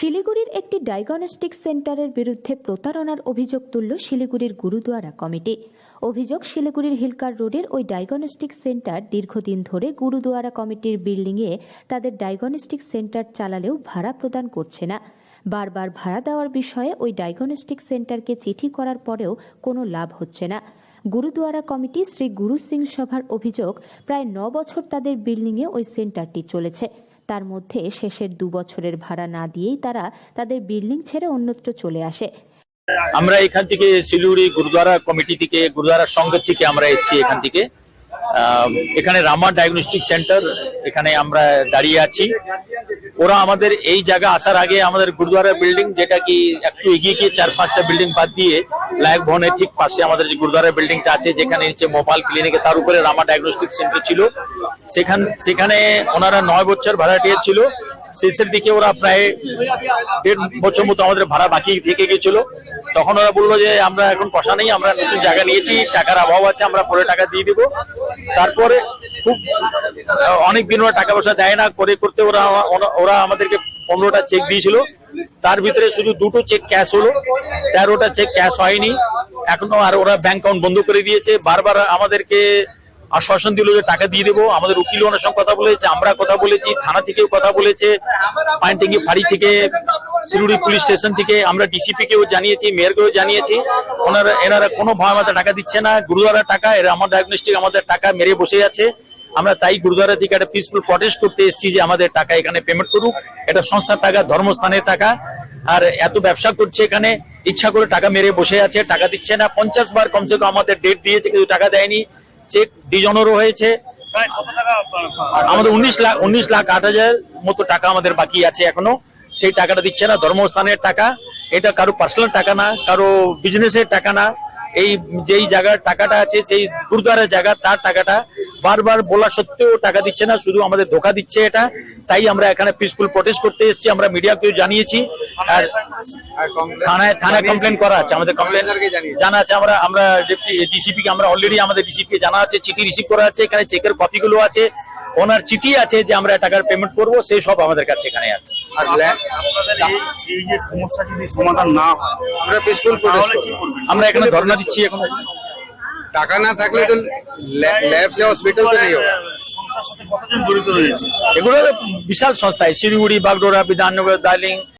শিলিগুড়ির একটি ডায়াগনস্টিক সেন্টারের বিরুদ্ধে প্রতারণার অভিযোগ তুলল শিলিগুড়ির গুরুদুয়ারা কমিটি। অভিযোগ, শিলিগুড়ির হিলকার রোডের ওই ডায়াগনস্টিক সেন্টার দীর্ঘদিন ধরে গুরুদুয়ারা কমিটির বিল্ডিংয়ে তাদের ডায়াগনস্টিক সেন্টার চালালেও ভাড়া প্রদান করছে না। বারবার ভাড়া দেওয়ার বিষয়ে ওই ডায়াগনস্টিক সেন্টারকে চিঠি করার পরেও কোনো লাভ হচ্ছে না। গুরুদুয়ারা কমিটি, শ্রী গুরু সিং সভার অভিযোগ, প্রায় ন বছর তাদের বিল্ডিংয়ে ওই সেন্টারটি চলেছে। তার মধ্যে শেষের দু বছরের ভাড়া না দিয়েই তারা তাদের বিল্ডিং ছেড়ে অন্যত্র চলে আসে। আমরা এখান থেকে শিলিগুড়ি, গুরুদ্বারা কমিটি থেকে গুরুদ্বারা সংঘ থেকে আমরা এসেছি এখান থেকে। এখানে রামা ডায়াগনস্টিক সেন্টার এখানে আমরা দাঁড়িয়ে আছি। ওরা আমাদের এই জায়গা আসার আগে আমাদের গুরুদ্বারা বিল্ডিং যেটা কি একটু এগিয়ে গিয়ে চার পাঁচটা বিল্ডিং বাদ দিয়ে লায়ক ভবনের ঠিক পাশে আমাদের যে গুরুদ্বারা বিল্ডিংটা আছে, যেখানে নিচে মোবাইল ক্লিনিকে তার উপরে রামা ডায়াগনস্টিক সেন্টার ছিল। সেখান সেখানে ওনারা নয় বছর ভাড়াটিয়া ছিল। শেষের দিকে ওরা প্রায় দেড় বছর মতো আমাদের ভাড়া বাকি থেকে গেছিল। তখন ওরা বলল যে, আমরা এখন পয়সা নেই, আমরা নতুন জায়গা নিয়েছি, টাকার অভাব আছে, আমরা পরে টাকা দিয়ে দিব। তারপরে খুব অনেক দিন ওরা টাকা পয়সা দেয় না, করে করতে ওরা- ওরা আমাদেরকে পনেরোটা চেক দিয়েছিল। তার ভিতরে শুধু দুটো চেক ক্যাশ হলো, তেরোটা চেক ক্যাশ হয়নি। এখনও আর ওরা ব্যাংক অ্যাকাউন্ট বন্ধ করে দিয়েছে। বারবার আমাদেরকে আশ্বাসন দিল যে টাকা দিয়ে দেবো। আমাদের উকিল ওনার সঙ্গে কথা বলেছে, আমরা কথা বলেছি, থানা থেকেও কথা বলেছে। পাইনটেঙ্গি ফাঁড়ি থেকে শিলিগুড়ি পুলিশ স্টেশন থেকে আমরা ডিসিপি কেও জানিয়েছি, মেয়রকেও জানিয়েছি। ওনারা, এনারা কোনো ভাবে টাকা দিচ্ছে না। গুরুদ্বারা টাকা, এরা আমার ডায়াগনস্টিক আমাদের টাকা মেরে বসে আছে। আমরা তাই গুরুদ্বারা থেকে একটা পিসফুল প্রটেস্ট করতে এসেছি যে আমাদের টাকা এখানে পেমেন্ট করুক। এটা সংস্থার টাকা, ধর্মস্থানের টাকা। আর এত ব্যবসা করছে এখানে, ইচ্ছা করে টাকা মেরে বসে আছে, টাকা দিচ্ছে না। পঞ্চাশ বার কমসে কম আমাদের ডেট দিয়েছে, কিন্তু টাকা দেয়নি। চেক ডিজনেরও হয়েছে। আমাদের উনিশ লাখ উনিশ লাখ আট হাজার মতো টাকা আমাদের বাকি আছে এখনও। সেই টাকাটা দিচ্ছে না ধর্মস্থানের টাকা। এটা কারও পার্সোনাল টাকা না কারও বিজনেসের টাকা না। এই যেই জায়গার টাকাটা আছে সেই গুরুদ্বারের জায়গা তার টাকাটা বারবার বলা সত্ত্বেও টাকা দিচ্ছে না শুধু আমাদের ধোকা দিচ্ছে এটা। তাই আমরা এখানে পিসফুল প্রোটেস্ট করতে এসেছি আমরা মিডিয়াকেও জানিয়েছি। থানায় থানায় কমপ্লেন করা আছে আমাদের কমপ্লেন জানা আছে আমরা আমরা ডিসিপি কে আমরা অলরেডি আমাদের ডিসিপি কে জানা আছে চিঠি রিসিভ করা আছে এখানে চেকের কপিগুলো আছে ওনার চিঠি আছে যে আমরা টাকার পেমেন্ট করব সেই সব আমাদের কাছে এখানে আছে। আর এই- এই যে সমস্যা যদি সমাধান না হয় আমরা পিসফুল এখানে ধর্ণা দিচ্ছি এখন। টাকা না থাকলে তো ল্যাব সে হসপিটাল তো নেই এগুলো বিশাল সংস্থায় শিলিগুড়ি বাগডোরা বিধাননগর দার্জিলিং।